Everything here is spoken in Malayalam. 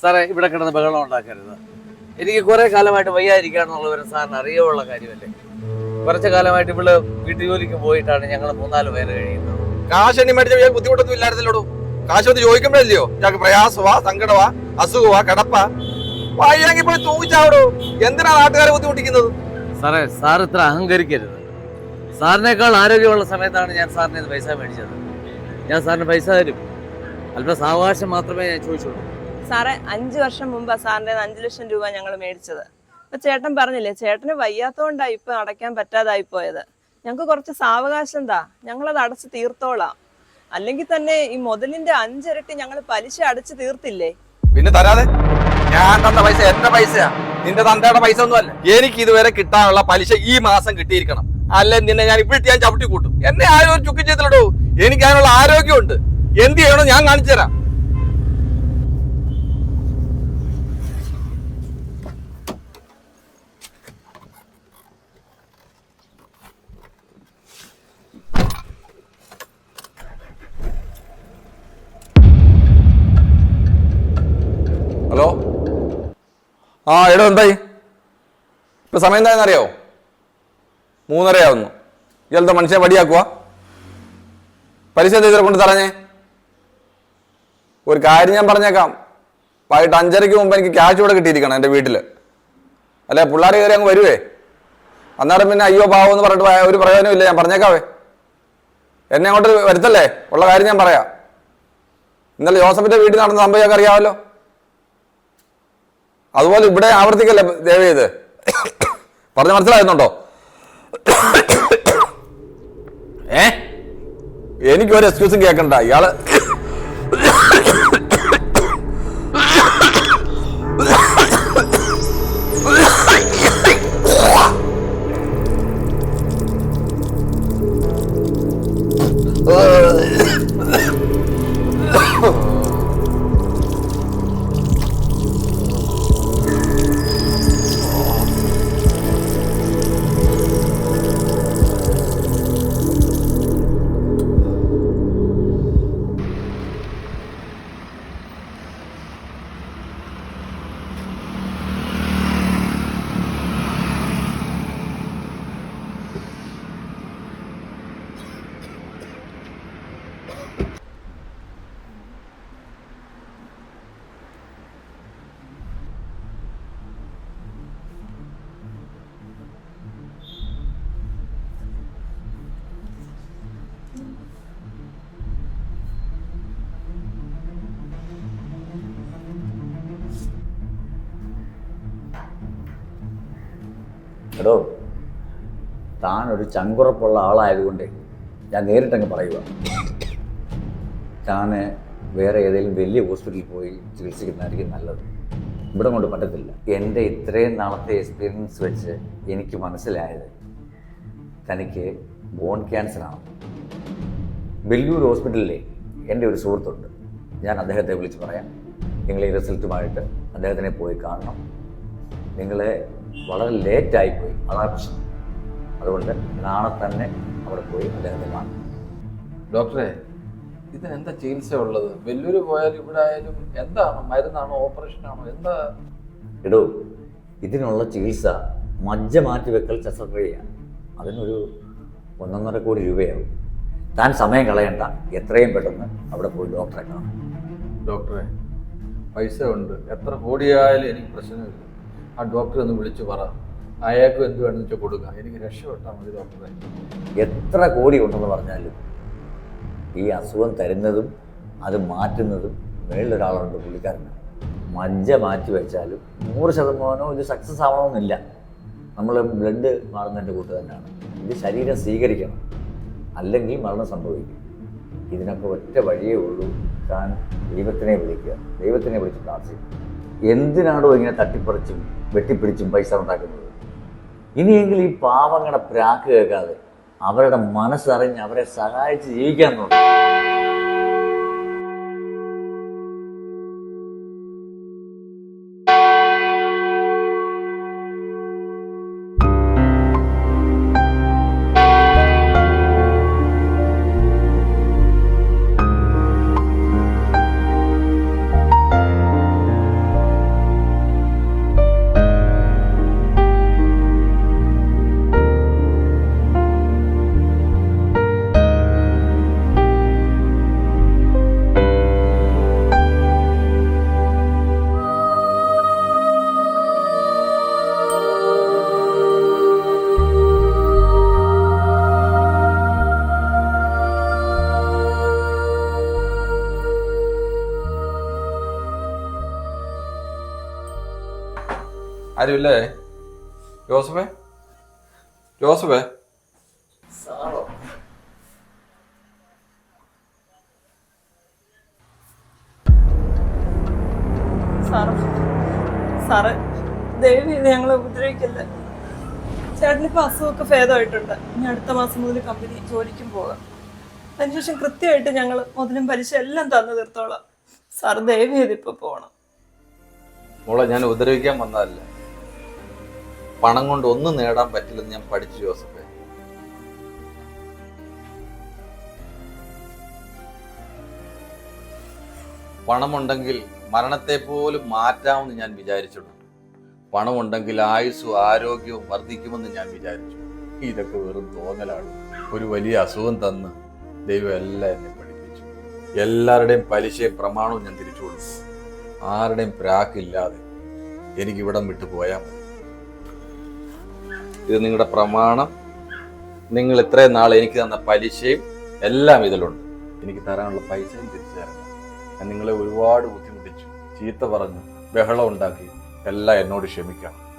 സാറേ ഇവിടെ കിടന്ന് ബഹളം ഉണ്ടാക്കരുത്. എനിക്ക് കുറെ കാലമായിട്ട് വയ്യാതിരിക്കാന്നുള്ള ഒരു സാറിന് അറിയാനുള്ള കാര്യമല്ലേ? കുറച്ച് കാലമായിട്ട് ഇവൾ വീട്ടുജോലിക്ക് പോയിട്ടാണ് ഞങ്ങൾ മൂന്നാൽ പേര് കഴിയുന്നത്. കാശ് എണ്ണി മേടിച്ച ബുദ്ധിമുട്ടൊന്നും ഇല്ലായിരുന്നല്ലോ കാശ് വന്ന് ചോദിക്കുമ്പോഴല്ലയോ? ഞങ്ങൾക്ക് പ്രയാസമാ സങ്കടമാ അസുഖമാ കടപ്പാ വയ്യെങ്കിൽ പോയി തൂങ്ങിച്ചാവടോ? എന്തിനാ നാട്ടുകാരെ ബുദ്ധിമുട്ടിക്കുന്നത്? സാറേ സാർ ഇത്ര അഹങ്കരിക്കരുത്. സാറിനേക്കാൾ ആരോഗ്യമുള്ള സമയത്താണ് ഞാൻ സാറിന് പൈസ മേടിച്ചത്. ഞാൻ സാറിന് പൈസ തരും. അല്പം സാവകാശം മാത്രമേ ഞാൻ ചോദിച്ചുള്ളൂ. സാറേ അഞ്ചു വർഷം മുമ്പ് സാറിന്റെ അഞ്ചു ലക്ഷം രൂപ ഞങ്ങൾ മേടിച്ചത്. അപ്പൊ ചേട്ടൻ പറഞ്ഞില്ലേ ചേട്ടന് വയ്യാത്തോണ്ടാ ഇപ്പൊ അടയ്ക്കാൻ പറ്റാതായി പോയത്. ഞങ്ങൾക്ക് കുറച്ച് സാവകാശം എന്താ ഞങ്ങളത് അടച്ചു തീർത്തോളാം. അല്ലെങ്കിൽ തന്നെ ഈ മുതലിന്റെ അഞ്ചിരട്ടി ഞങ്ങൾ പലിശ അടച്ചു തീർത്തില്ലേ? പിന്നെ തരാതെ? ഞാൻ തന്ന പൈസ എന്റെ പൈസയാ. നിന്റെ തന്തയുടെ പൈസ ഒന്നും അല്ല. എനിക്ക് ഇതുവരെ കിട്ടാനുള്ള പലിശ ഈ മാസം കിട്ടിയിരിക്കണം. അല്ലെ നിന്നെ ഞാൻ ഇപ്പോഴത്തെ ഞാൻ ചവിട്ടി കൂട്ടും എന്നെ ആരും ചുക്കി ചെയ്തില്ലടോ. എനിക്ക് അതിനുള്ള ആരോഗ്യമുണ്ട്. എന്ത് ചെയ്യണോ ഞാൻ കാണിച്ചു തരാം ആ എടോ എന്തായി? ഇപ്പൊ സമയം എന്തായെന്ന് അറിയാവോ മൂന്നരയാവുന്നു. ഇയാളത്തെ മനുഷ്യനെ വടിയാക്കുക പലിശ എന്തെങ്കിലും കൊണ്ട് തറഞ്ഞേ ഒരു കാര്യം ഞാൻ പറഞ്ഞേക്കാം. വൈകിട്ട് അഞ്ചരയ്ക്ക് മുമ്പ് എനിക്ക് ക്യാഷ് ഇവിടെ കിട്ടിയിരിക്കണം എന്റെ വീട്ടിൽ അല്ലെ പിള്ളേർ കയറി അങ്ങ് വരുവേ? അന്നേരം പിന്നെ അയ്യോ പാവം എന്ന് പറഞ്ഞിട്ട് ഒരു പ്രയോജനം ഇല്ല ഞാൻ പറഞ്ഞേക്കാവേ. എന്നെ അങ്ങോട്ട് വരുത്തല്ലേ? ഉള്ള കാര്യം ഞാൻ പറയാം. ഇന്നലെ ജോസഫിന്റെ വീട്ടിൽ നടന്ന സംഭവം അറിയാമല്ലോ അതുപോലെ ഇവിടെ ആവർത്തിക്കല്ലേ ദേവേ ഇത്? പറഞ്ഞ് മനസ്സിലായിരുന്നുണ്ടോ ഏ? എനിക്കൊരു എക്സ്ക്യൂസും കേൾക്കണ്ട ഇയാൾ എടോ താൻ ഒരു ചങ്കുറപ്പുള്ള ആളായതുകൊണ്ട് ഞാൻ നേരിട്ടങ്ങ് പറയുക. താൻ വേറെ ഏതെങ്കിലും വലിയ ഹോസ്പിറ്റലിൽ പോയി ചികിത്സിക്കുന്നതായിരിക്കും നല്ലത്. ഇവിടെ കൊണ്ട് പറ്റത്തില്ല. എന്റെ ഇത്രയും നാളത്തെ എക്സ്പീരിയൻസ് വെച്ച് എനിക്ക് മനസ്സിലായത് തനിക്ക് ബോൺ ക്യാൻസറാണ് ബെല്ലൂർ ഹോസ്പിറ്റലിലെ എന്റെ ഒരു സുഹൃത്തുണ്ട്. ഞാൻ അദ്ദേഹത്തെ വിളിച്ച് പറയാം. നിങ്ങൾ ഈ റിസൾട്ടുമായിട്ട് അദ്ദേഹത്തിനെ പോയി കാണണം. നിങ്ങൾ വളരെ ലേറ്റായിപ്പോയി അതാണ് പ്രശ്നം. അതുകൊണ്ട് നാളെ തന്നെ അവിടെ പോയി അദ്ദേഹത്തെ കാണും ഡോക്ടറെ ഇതിന് എന്താ ചികിത്സ ഉള്ളത്? വെല്ലൂര് പോയാലും ഇവിടെ ആയാലും എന്താണ്? മരുന്നാണോ? ഓപ്പറേഷൻ ആണോ എന്താ? എടോ ഇതിനുള്ള ചികിത്സ മജ്ജ മാറ്റിവെക്കൽ ശസ്ത്രക്രിയയാണ്. അതിനൊരു ഒന്നൊന്നര കോടി രൂപയാവും. താൻ സമയം കളയണ്ട. എത്രയും പെട്ടെന്ന് അവിടെ പോയി ഡോക്ടറെ കാണാം. ഡോക്ടറെ പൈസ ഉണ്ട്. എത്ര കോടിയായാലും എനിക്ക് പ്രശ്നമില്ല. ആ ഡോക്ടറെ ഒന്ന് വിളിച്ചു പറ. അയാൾക്ക് എന്ത് വേണമെന്ന് വെച്ചാൽ കൊടുക്കാം. എനിക്ക് രക്ഷപ്പെട്ടാൽ മതി ഡോക്ടറെ. എത്ര കോടി ഉണ്ടെന്ന് പറഞ്ഞാലും ഈ അസുഖം തരുന്നതും അത് മാറ്റുന്നതും മേളിലൊരാളുണ്ട് പുള്ളിക്കാരന് മജ്ജ മാറ്റി വെച്ചാലും നൂറ് ശതമാനവും ഇത് സക്സസ് ആവണമെന്നില്ല. നമ്മൾ ബ്ലഡ് മാറുന്നതിന്റെ കൂട്ട് തന്നെയാണ്. ഇത് ശരീരം സ്വീകരിക്കണം. അല്ലെങ്കിൽ മരണം സംഭവിക്കും. ഇതിനൊക്കെ ഒറ്റ വഴിയേ ഉള്ളൂ. താൻ ദൈവത്തിനെ വിളിക്കുക. ദൈവത്തിനെ വിളിച്ച് പ്രാർത്ഥിക്കുക. എന്തിനാണോ ഇങ്ങനെ തട്ടിപ്പറിച്ചും വെട്ടിപ്പിടിച്ചും പൈസ ഉണ്ടാക്കുന്നത്? ഇനിയെങ്കിലും ഈ പാവങ്ങളുടെ പ്രാക്ക് കേൾക്കാതെ അവരുടെ മനസ്സറിഞ്ഞ് അവരെ സഹായിച്ച് ജീവിക്കാൻ നോക്കും. ആരുമില്ലേ? ജോസഫേ? ജോസഫേ? സാറ്. സാറ്. ഇത് ഞങ്ങളെ ഉപദ്രവിക്കല്ലേ? ചേട്ടനിപ്പോ അസുഖമൊക്കെ ഭേദമായിട്ടുണ്ട്. ഇനി അടുത്ത മാസം മുതൽ കമ്പനി ജോലിക്കും പോകാം. അതിനുശേഷം കൃത്യമായിട്ട് ഞങ്ങൾ മുതലും പലിശ എല്ലാം തന്നു തീർത്തോളാം. സാർ ദയവ് ചെയ്തിപ്പോ പോകണം. മോളെ ഞാൻ ഉപദ്രവിക്കാൻ വന്നതല്ല? പണം കൊണ്ട് ഒന്നും നേടാൻ പറ്റില്ലെന്ന് ഞാൻ പഠിച്ചു ജോസഫ്. പണമുണ്ടെങ്കിൽ മരണത്തെ പോലും മാറ്റാമെന്ന് ഞാൻ വിചാരിച്ചിട്ടുണ്ട്. പണമുണ്ടെങ്കിൽ ആയുസ്സും ആരോഗ്യവും വർദ്ധിക്കുമെന്ന് ഞാൻ വിചാരിച്ചു. ഇതൊക്കെ വെറും തോന്നലാണ്. ഒരു വലിയ അസുഖം തന്ന് ദൈവം എല്ലാം എന്നെ പഠിപ്പിച്ചു. എല്ലാവരുടെയും പലിശയും പ്രമാണവും ഞാൻ തിരിച്ചു കൊടുത്തു. ആരുടെയും പ്രാക്കില്ലാതെ എനിക്കിവിടം വിട്ടു പോയാൽ മതി. ഇത് നിങ്ങളുടെ പ്രമാണം. നിങ്ങൾ ഇത്രയും നാൾ എനിക്ക് തന്ന പലിശയും എല്ലാം ഇതിലുണ്ട്. എനിക്ക് തരാനുള്ള പൈസയും തിരിച്ചു തരണം ഞാൻ നിങ്ങളെ ഒരുപാട് ബുദ്ധിമുട്ടിച്ചു. ചീത്ത പറഞ്ഞു. ബഹളം ഉണ്ടാക്കി. എല്ലാം എന്നോട് ക്ഷമിക്കണം.